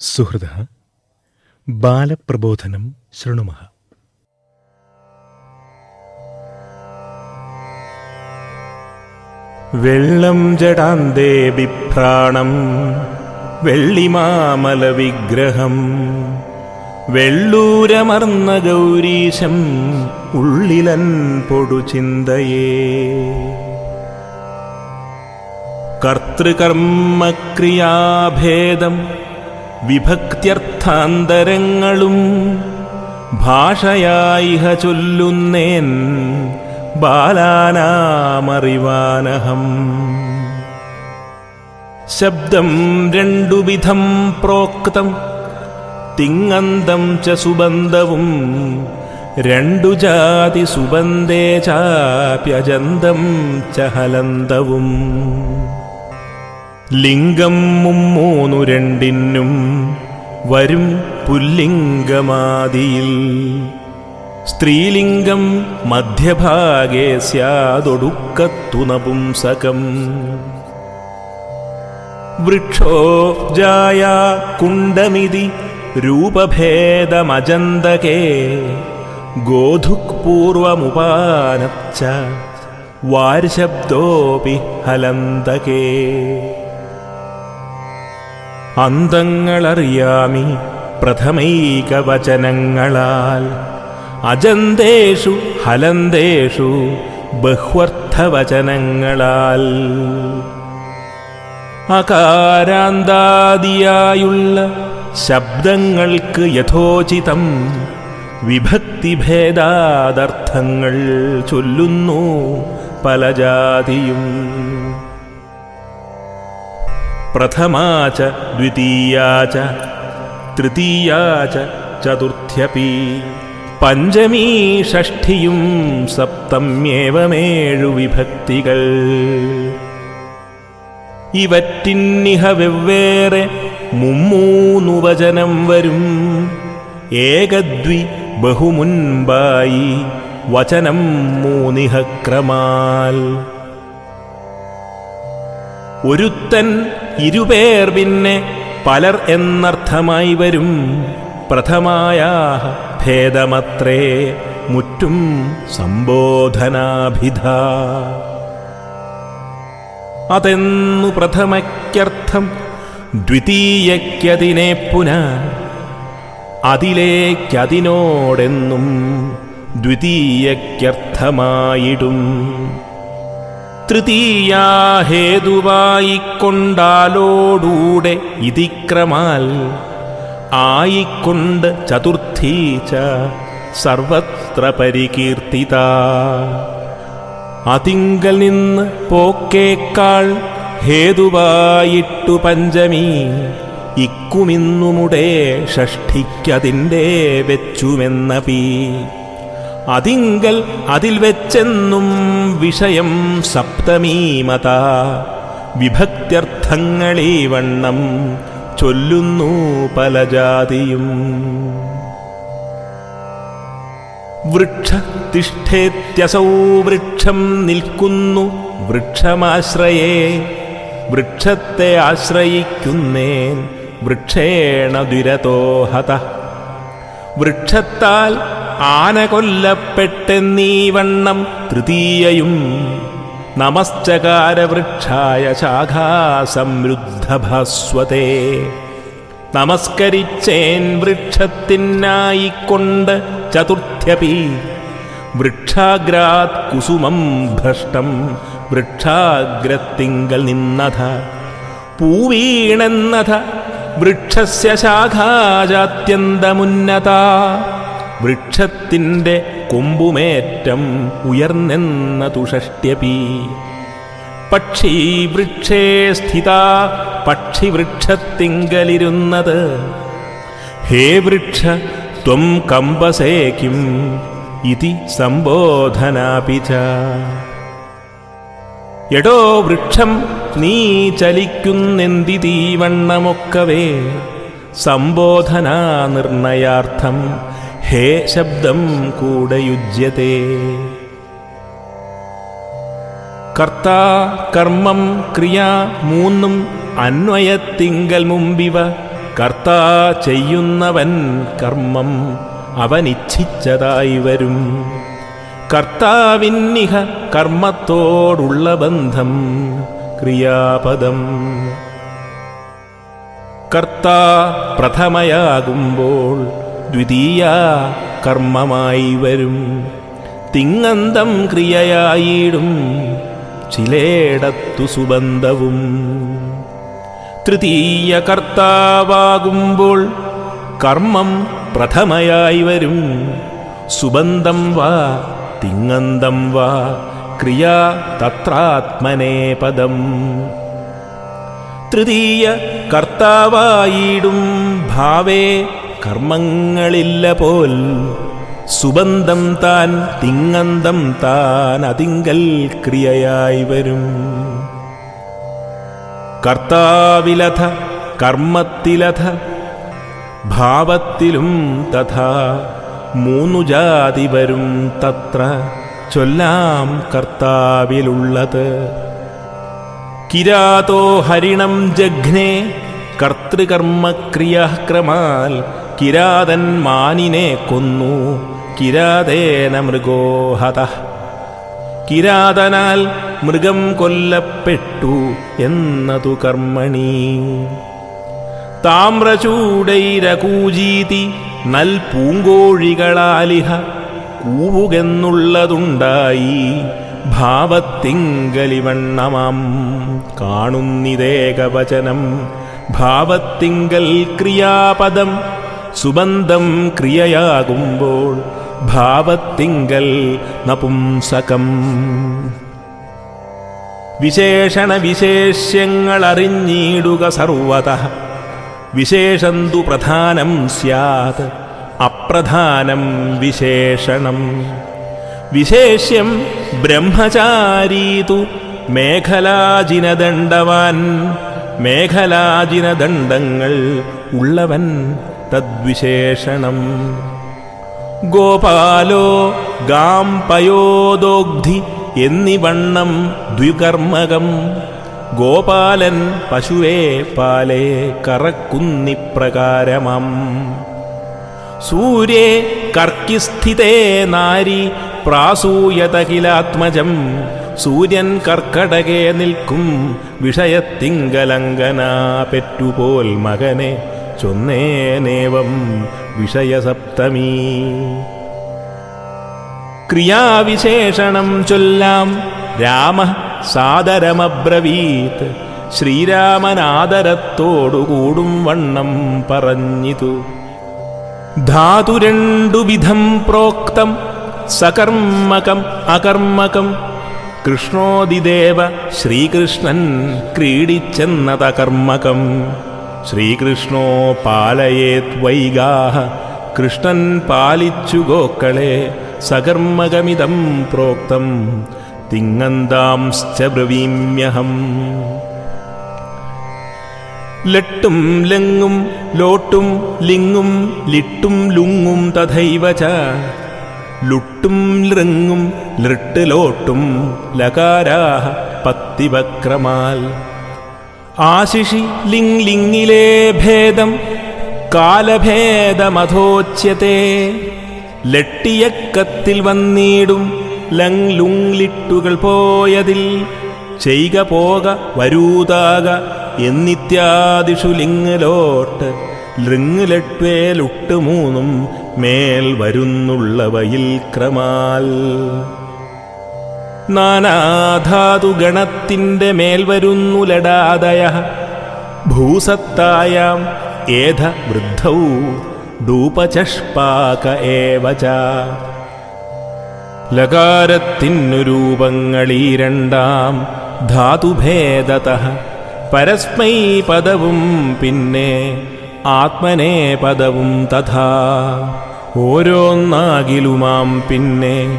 സുഹൃത ബാലപ്രബോധനം ശൃണുമ വെള്ളം ജടാന്തേ ബിഭ്രാണം വെള്ളിമാമല വിഗ്രഹം വെള്ളൂരമർന്ന ഗൗരീശം ഉള്ളിലൻ പൊടുചിന്തയേ കർത്തൃകർമ്മക്രിയാഭേദം വിഭക്ത്യർത്ഥാന്തരങ്ങളും ഭാഷയായിഹ ചൊല്ലുന്നേൻ ബാലാനാമറിവാനഹം. ശബ്ദം രണ്ടുവിധം പ്രോക്തം തിങ്ങന്തം ച സുബന്ധവും രണ്ടു ജാതി സുബന്ധേ ചാപ്യജന്തം ചഹലന്തവും ഹലന്തവും. ലിംഗം മുമ്മൂന്നു രണ്ടിനും വരും പുല്ലിംഗമാദിയിൽ. സ്ത്രീലിംഗം മധ്യഭാഗേ സ്യാതൊടുക്കത്തു നപുംസകം വൃക്ഷോ ജായ കുണ്ടമിതി രൂപഭേദമജന്തകേ. ഗോധുക് പൂർവമുപാനച്ച വാർശബ്ദോപി ഹലന്തകേ. അന്തങ്ങളറിയാമി പ്രഥമൈകവചനങ്ങളാൽ. അജന്തേഷു ഹലന്തേഷു ബഹ്വർത്ഥവചനങ്ങളാൽ. അകാരാന്താദിയായുള്ള ശബ്ദങ്ങൾക്ക് യഥോചിതം വിഭക്തിഭേദാദർത്ഥങ്ങൾ ചൊല്ലുന്നു പല ജാതിയും പ്രഥമാച തൃതീയാ ച ചതുർത്ഥ്യപി പഞ്ചമീ ഷഷ്ഠിയും സപ്തമ്യേവമേഴു വിഭക്തികൾ ഇവറ്റിന്നിഹ വെവ്വേറെ മുമ്മൂന്നു വചനം വരും. ഏകദ്വി ബഹുമുൻപായി വചനം മൂന്നിഹ ക്രമാൽ. ഒരുത്തൻ ഇരുപേർ പിന്നെ പലർ എന്നർത്ഥമായി വരും. പ്രഥമായ ഭേദമത്രേ മുറ്റും സംബോധനാഭിധ. അതെന്നു പ്രഥമയ്ക്കർത്ഥം ദ്വിതീയയ്ക്കതിനെ പുന. അതിലേക്കതിനോടെന്നും ദ്വിതീയയ്ക്കർത്ഥമായിടും തൃതീയാഹേതുവായിക്കൊണ്ടാലോടൂടെ ഇതിക്രമാൽ ആയിക്കൊണ്ട് ചതുർത്ഥീച്ച സർവത്ര പരികീർത്തിത. അതിങ്കൽ നിന്ന് പോക്കേക്കാൾ ഹേതുവായിട്ടു പഞ്ചമി ഇക്കുമിന്നുമുടേ വെച്ചുമെന്ന വെച്ചുമെന്നപി അതിങ്കൽ അതിൽ വെച്ചെന്നും വിഷയം സപ്തമീമത. വിഭക്ത്യർത്ഥങ്ങളീ വണ്ണം ചൊല്ലുന്നു പല ജാതിയും. വൃക്ഷതിഷ്ഠേത്യസൗ വൃക്ഷം നിൽക്കുന്നു വൃക്ഷമാശ്രയേ. വൃക്ഷത്തെ ആശ്രയിക്കുന്നേൻ വൃക്ഷേണ ദുരതോഹത വൃക്ഷത്താൽ ആന കൊല്ലപ്പെട്ടെന്നീ വണ്ണം തൃതീയയും നമസ്ചകാരവൃക്ഷായ ശാഖാസമൃദ്ധഭാസ്വതേ. നമസ്കരിച്ചേൻ വൃക്ഷത്തിനായിക്കൊണ്ട് ചതുർത്ഥ്യപി. വൃക്ഷാഗ്രാത് കുസുമം ഭ്രഷ്ടം വൃക്ഷാഗ്രത്തിങ്കൽ നിന്നഥ പൂവീണെന്നഥ വൃക്ഷസ്യ ശാഖാജാത്യന്തമുന്നത. വൃക്ഷത്തിന്റെ കൊമ്പുമേറ്റം ഉയർന്നെന്ന തുഷഷ്ട്യപി. പക്ഷി വൃക്ഷേ സ്ഥിത പക്ഷിവൃക്ഷത്തിങ്കലിരുന്നത് ഹേ വൃക്ഷ ത്വം കമ്പസേ കിം ഇതി സംബോധനാപി ച. എടോ വൃക്ഷം നീ ചലിക്കുന്നെന്തി തീവണ്ണമൊക്കവേ. സംബോധനാ നിർണയാർത്ഥം ഹേ ശബ്ദം കൂടയുജ്യത്തെ കർത്ത കർമ്മം ക്രിയ മൂന്നും അന്വയത്തിങ്കൽ മുമ്പിവ. കർത്താ ചെയ്യുന്നവൻ കർമ്മം അവനിച്ഛിച്ചതായി വരും. കർത്താവിന്നിഹ കർമ്മത്തോടുള്ള ബന്ധം ക്രിയാപദം. കർത്താ പ്രഥമയാകുമ്പോൾ ദ്വിതീയ കർമ്മമായി വരും. തിങ്ങന്തം ക്രിയയായിടും ചിലേടത്തു സുബന്ധവും. തൃതീയ കർത്താവാകുമ്പോൾ കർമ്മം പ്രഥമയായി വരും. സുബന്ധം വാ തിങ്ങന്തം വാ ക്രിയ തത്രാത്മനേ പദം. തൃതീയ കർത്താവായിടും ഭാവേ കർമ്മങ്ങളില്ല പോൽ സുബന്ധം താൻ തിങ്ങന്തം താൻ അതിങ്കൽ ക്രിയയായി വരും. കർത്താവിലഥ കർമ്മത്തിലഥ ഭാവത്തിലും തഥാ മൂന്നു ജാതി വരും തത്ര ചൊല്ലാം കർത്താവിലുള്ളത്. കിരാതോ ഹരിണം ജഘ്നേ കർത്തൃകർമ്മക്രിയക്രമാൽ കിരാതൻ മാനിനെ കൊന്നു. കിരാതേന മൃഗോഹത. കിരാതനാൽ മൃഗം കൊല്ലപ്പെട്ടു എന്നതു കർമ്മണി. താമ്രചൂടൈരകൂജീതി നൽ പൂങ്കോഴികളാലിഹ കൂവുകെന്നുള്ളതുണ്ടായി. ഭാവത്തിങ്കലിവണ്ണമാം കാണുന്നിതേകവചനം. ഭാവത്തിങ്കൽ ക്രിയാപദം സുബന്ധം ക്രിയയാകുമ്പോൾ ഭാവത്തിങ്കൽ നപുംസകം. വിശേഷണ വിശേഷ്യങ്ങളറിഞ്ഞിടുക സർവത. വിശേഷന്തു പ്രധാനം സ്യാത് അപ്രധാനം വിശേഷണം. വിശേഷ്യം ബ്രഹ്മചാരീതു മേഖലാജിനദണ്ഡവാൻ. മേഖലാജിനദണ്ഡങ്ങൾ ഉള്ളവൻ തദ്വിശേഷണം ഗോപാലോ ഗാം പയോദോഗ്ധി എന്നിവണ്ണം ദ്വികർമ്മകം. ഗോപാലൻ പശുവേ പാലേ കറക്കുന്നിപ്രകാരമം. സൂര്യേ കർക്കിസ്ഥിതേ നാരി പ്രാസൂയതകിലാത്മജം സൂര്യൻ കർക്കടകെ നിൽക്കും വിഷയത്തിങ്കലങ്കനാ പെറ്റുപോൽ മകനെ ചൊന്നേനേവം വിഷയസപ്തമീ. ക്രിയാവിശേഷണം ചൊല്ലാം രാമ സാദരമബ്രവീത്. ശ്രീരാമനാദരത്തോടുകൂടും വണ്ണം പറഞ്ഞിതു. ധാതു രണ്ടുവിധം പ്രോക്തം സകർമ്മകം അകർമ്മകം. കൃഷ്ണോദിദേവ ശ്രീകൃഷ്ണൻ ക്രീഡിച്ചെന്നതകർമ്മകം. ശ്രീകൃഷ്ണോ പാലയേത് വൈഗാഹ കൃഷ്ണൻ പാലിച്ചു ഗോക്കളെ സകർമ്മകമിതം പ്രോക്തം. തിങ്ങന്താംശ്ച ബ്രവീമ്യഹം. ലട്ടും ലങ്ങും ലോട്ടും ലിങ്ങും ലിട്ടും ലുങ്ങും തഥൈവ ച. ലുട്ടും ലൃങ്ങും ലൃട്ട് ലോട്ടും ലകാരാഹ പത്തിവക്രമാൽ. ആശിഷി ലിംഗ് ലിംഗിലെ ഭേദം കാലഭേദമധോച്യത്തെ. ലട്ടിയക്കത്തിൽ വന്നിടും ലങ് ലുങ് ലിട്ടുകൾ പോയതിൽ ചെയ്ക പോക വരൂതാക എന്നിത്യാദിഷു ലിങ്ങിലോട്ട് ലൃങ്ങിലെട്വേലുട്ട് മൂന്നും മേൽ വരുന്നുള്ളവയിൽ ക്രമാൽ. നാനാധാതുഗണത്തിന്റെ മേൽ വരുന്നു ലടാദയ ഭൂസത്തായാം ഏധ വൃദ്ധൗ ഡൂപചഷ്പാക ഏവച ലകാരത്തിനു രൂപങ്ങളീ രണ്ടാം ധാതുഭേദത. പരസ്മൈ പദവും പിന്നെ ആത്മനേ പദവും തഥാ. ഓരോന്നാകിലുമാം പിന്നെ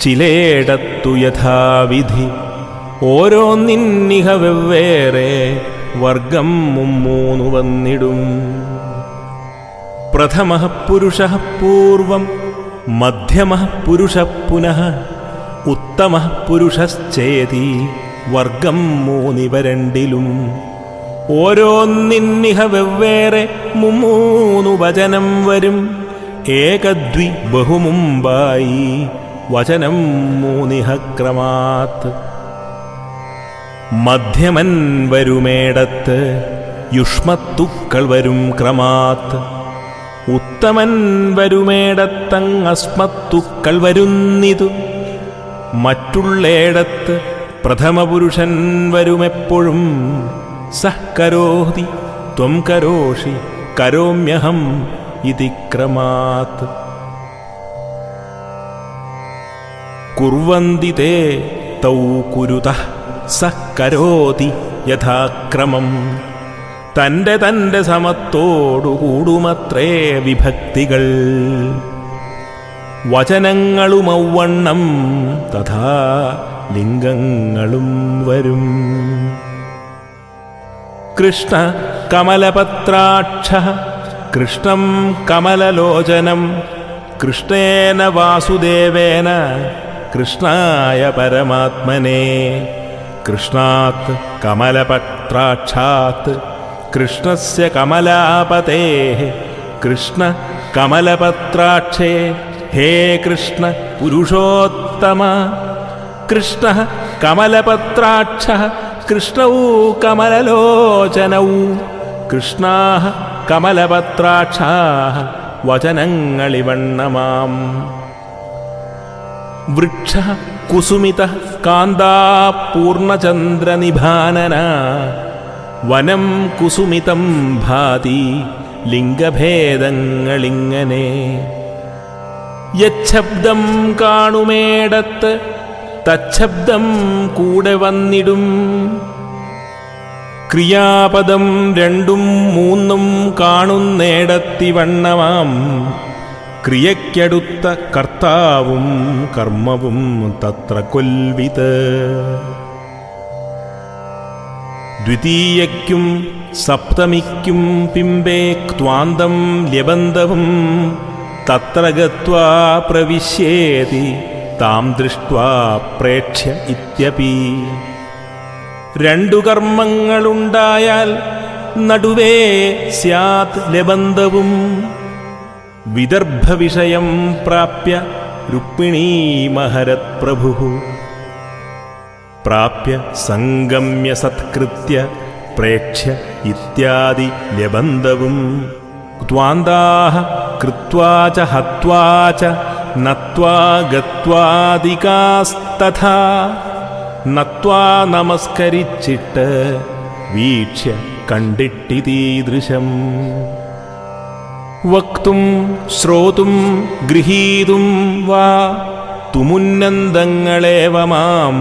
ചിലേടത്തു യഥാവിധി. ഓരോന്നിന്നിഹ വെവ്വേറെ വർഗം മുമ്മൂന്നു വന്നിടും. പ്രഥമ പുരുഷ പൂർവം മധ്യമ പുരുഷ പുനഃ ഉത്തമ പുരുഷശ്ചേതി വർഗം മൂന്നിവ രണ്ടിലും. ഓരോന്നിന്നിഹ വെവ്വേറെ മുമ്മൂന്നു വചനം വരും. ഏകദ്വി ബഹുമുമ്പായി വചനം മൂനിഹക്രമാത് ക്രമാത്ത് മധ്യമൻ വരുമേടത്ത് യുഷ്മത്തുക്കൾ വരും ക്രമാത്ത് ഉത്തമൻ വരുമേടത്തങ്ങസ്മത്തുക്കൾ വരുന്നിതു മറ്റുള്ളേടത്ത് പ്രഥമപുരുഷൻ വരുമെപ്പോഴും സഹകരോതി ത്വം കരോഷി കരോമ്യഹം ഇതി ക്രമാത് കുർവന്തി തേ തൗ കുരുത സക്കരോതി യഥാക്രമം തന്റെ തന്റെ സമത്തോടു കൂടുമത്രേ വിഭക്തികൾ. വചനങ്ങളുമൗവണ്ണം തഥാ ലിംഗങ്ങളും വരും. കൃഷ്ണ കമലപത്രാക്ഷ കൃഷ്ണം കമലലോചനം കൃഷ്ണേന വാസുദേവേന कृष्णाय परमात्मने कृष्णात् कमलपत्राक्षात् कृष्णस्य कमलापतेः कृष्णकमलपत्राक्षे हे कृष्ण पुरुषोत्तम कृष्णः कमलपत्राक्षः कृष्णौ कमललोचनौ कृष्णाः कमलपत्राक्षाः वचनङ्गळिवण्णमाम् വൃക്ഷ കുസുമിത കാന്താ പൂർണചന്ദ്രനിഭാനന വനം കുസുമിതം ഭാതി ലിംഗഭേദങ്ങളിങ്ങനെ. യച്ഛബ്ദം കാണുമേടത്ത് തച്ഛബ്ദം കൂടെ വന്നിടും. ക്രിയാപദം രണ്ടും മൂന്നും കാണുന്നേടത്തിവണ്ണമാം. ക്രിയയ്ക്കടുത്ത കർത്താവും കർമ്മവും തത്ര കൊൽവിത്. ദ്വിതീയയ്ക്കും സപ്തമിക്കും പിമ്പേ ക്വാന്തം ല്യബന്ധവും തത്ര ഗത്വാ പ്രവിശ്യേതി താം ദൃഷ്ട്വാ പ്രേക്ഷ്യ ഇത്യപി. രണ്ടു കർമ്മങ്ങളുണ്ടായാൽ നടുവേ സ്യാത് ലബന്ധവും विदर्भविषयं प्राप्य रुक्मिणीमहरत्प्रभुः प्राप्य सङ्गम्य सत्कृत्य प्रेक्ष्य इत्यादि ल्यबन्धवम् त्वान्दाः कृत्वा च हत्वा च नत्वा गत्वादिकास्तथा। नत्वा नमस्करिच्चिट वीक्ष्य कण्डिट्टितीदृशम्। വക്തും ശ്രോതും ഗൃഹീതും വാ തുമുന്നന്തങ്ങളേവ മാം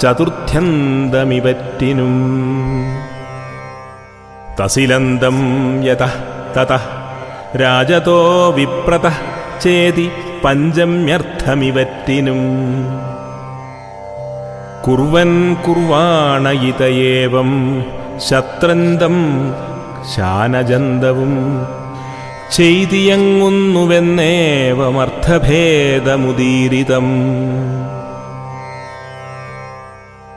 ചതുർത്ഥ്യന്തമിവറ്റിനും. തസിലന്തം യത തത രാജതോ വിപ്രത ചേതി പഞ്ചമ്യർത്ഥമിവറ്റിനും. കുർവൻ കുർവാണ ഇതയേവം ശത്രന്തം ശാനജന്തവും ചെയ്തിയങ്ങുന്നുവെന്നേവമർത്ഥഭേദമുദീരിതം.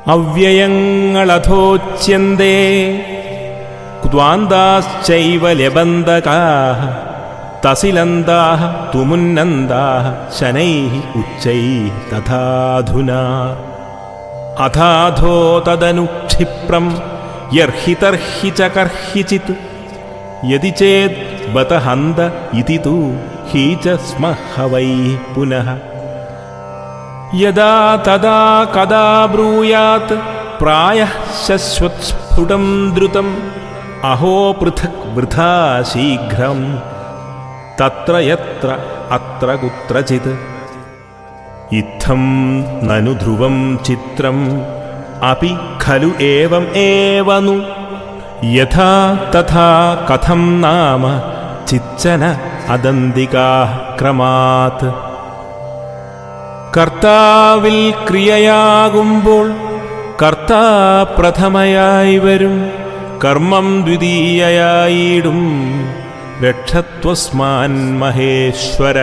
അവ്യയങ്ങളഥോച്യന്തേ ക്വാന്താശ്ചൈവ ലബന്ധകാः തസിലന്താ തുമുന്നന്താ ശനൈ ഉച്ചൈ തഥാധുനാ. അഥാധോ തദനു यदि चेत् बत हन्त इति तु हि च स्म हवैः पुनः। यदा तदा कदा ब्रूयात् प्रायः शश्वत्स्फुटं द्रुतम् अहो पृथक् वृथा शीघ्रम्। तत्र यत्र अत्र कुत्रचित्। इत्थं ननु ध्रुवं चित्रम्। अपि ഖലു ഏവം ഏവനു യഥാ തഥാ കഥം നാമ ചിച്ചന അദന്തികാ ക്രമാത് കർത്താവിൽ ക്രിയയാകുമ്പോൾ കർത്താ പ്രഥമയായി വരും കർമ്മം ദ്വിതീയയായിടും രക്ഷത്വസ്മാൻ മഹേശ്വര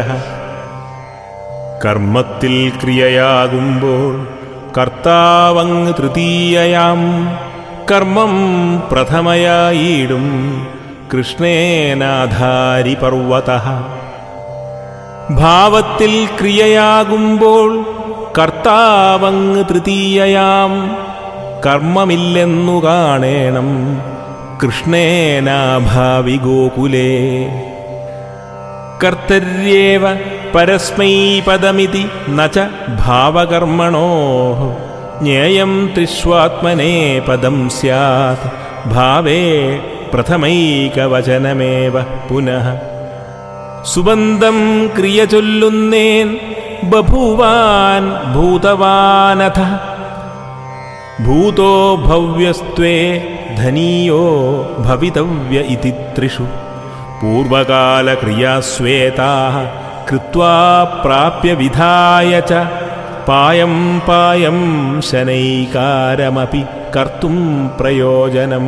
കർമ്മത്തിൽ ക്രിയയാകുമ്പോൾ കർത്താവങ് തൃതീയയാം. കർമ്മം പ്രഥമയായിടും. കൃഷ്ണേനാധാരി പർവത ഭാവത്തിൽ ക്രിയയാകുമ്പോൾ കർത്താവങ് തൃതീയയാം. കർമ്മമില്ലെന്നു കാണേണം. കൃഷ്ണേനാഭാവി ഗോകുലേ. കർത്തര്യേവ പരസ്മൈപദമിതി ന ച ഭാവകർമ്മണോ ജ്ഞേയം ത്രിഷ്വാത്മനേ പദം സ്യാത് ഭാവേ പ്രഥമൈകവചനമേവ പുനഃ സുബന്ധം ക്രിയ ചൊല്ലുന്നേൻ ബഭൂവാൻ ഭൂതവാനഥ ഭൂതോ ഭവ്യസ്ത്വേ ധനീയോ ഭവിതവ്യ ഇതി ത്രിഷു പൂർവകാലക്രിയാസ്വേതാ കൃത്വാ പ്രാപ്യ വിധായ ച പായം പായം ശനൈകാരമപി കർത്തും പ്രയോജനം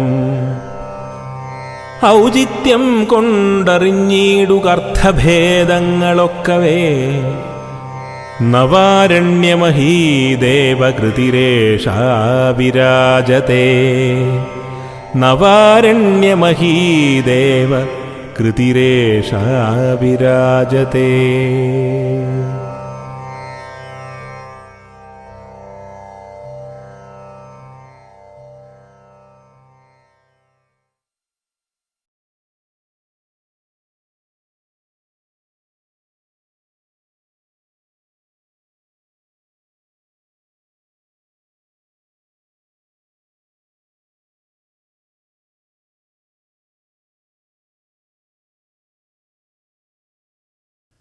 ഔചിത്യം കൊണ്ടറിഞ്ഞീടുകർത്ഥഭേദങ്ങളൊക്കവേ നവാരണ്യമഹീ ദേവകൃതിരേഷാ വിരാജത്തെ നവാരണ്യമഹീദേവ കൃതിരേഷാ വിരാജത്തെ